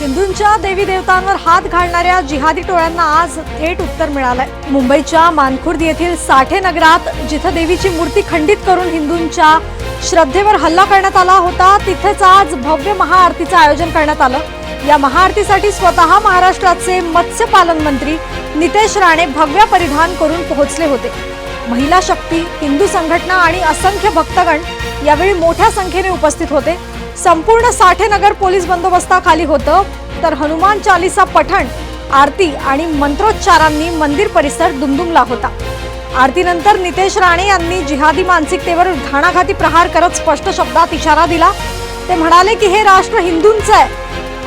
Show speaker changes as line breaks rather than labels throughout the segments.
हिंदूंच्या देवी देवतांवर हात घालणाऱ्या जिहादी टोळ्यांना आज थेट उत्तर मिळालंय. मुंबईच्या मानखुर्द येथील साठे नगरात जिथं देवीची मूर्ती खंडित करून हिंदूंच्या श्रद्धेवर हल्ला करण्यात आला होता तिथेच आज भव्य महाआरतीचं आयोजन करण्यात आलं. या महाआरतीसाठी स्वतः महाराष्ट्राचे मत्स्यपालन मंत्री नितेश राणे भव्य परिधान करून पोहोचले होते. महिला शक्ती हिंदू संघटना आणि असंख्य भक्तगण यावेळी मोठ्या संख्येने उपस्थित होते. संपूर्ण साठेनगर पोलीस बंदोबस्ताखाली होतं. तर हनुमान चालिसा पठण आरती आणि मंत्रोच्चारांनी मंदिर परिसर दुमदुमला होता. आरतीनंतर नितेश राणे यांनी जिहादी मानसिकतेवर घाणाघाती प्रहार करत स्पष्ट शब्दात इशारा दिला. ते म्हणाले की हे राष्ट्र हिंदूंचं आहे.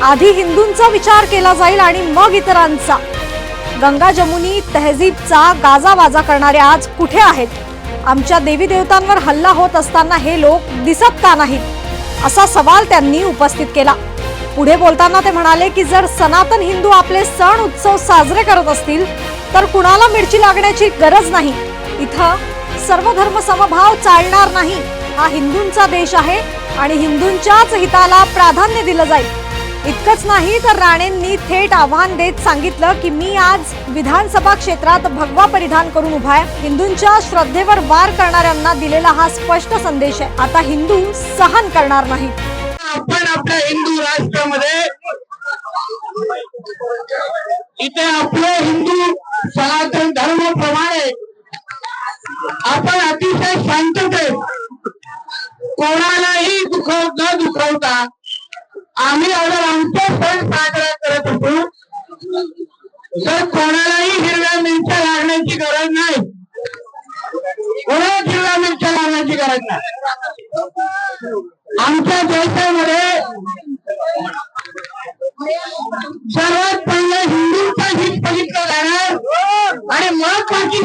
आधी हिंदूंचा विचार केला जाईल आणि मग इतरांचा. गंगा जमुनी तहजीबचा गाजावाजा करणारे आज कुठे आहेत? आमच्या देवी देवतांवर हल्ला होत असताना हे लोक दिसत का नाहीत? असा सवाल त्यांनी उपस्थित केला. पुढे बोलताना ते म्हणाले की जर सनातन हिंदू आपले सण उत्सव साजरे करत असतील तर कुणाला मिरची लागण्याची गरज नाही? इथं सर्व धर्म समभाव चालणार नाही. हा हिंदूंचा देश आहे आणि हिंदूंच्याच हिताला प्राधान्य दिलं जाईल. इतकंच नाही तर राणेंनी थेट आव्हान देत सांगितलं की मी आज विधानसभा क्षेत्रात भगवा परिधान करून उभा आहे. हिंदूंच्या श्रद्धेवर वार करणाऱ्यांना दिलेला हा स्पष्ट संदेश आहे. आता हिंदू सहन करणार नाही.
आपण आपल्या हिंदू राष्ट्रामध्ये इथे आपले हिंदू सनातन धर्माप्रमाणे आपण अतिशय शांततेत कोणालाही दुखव न दुखवता आम्ही अगर आमचे सण साजरा करत असू तर कोणालाही हिरव्या मिरच्या लागण्याची गरज नाही. कोणाला हिरव्या मिरच्या लागण्याची गरज नाही. आमच्या देशामध्ये सर्वात पहिलं हिंदूंचा हित बघितलं जाणार आणि मग बाकी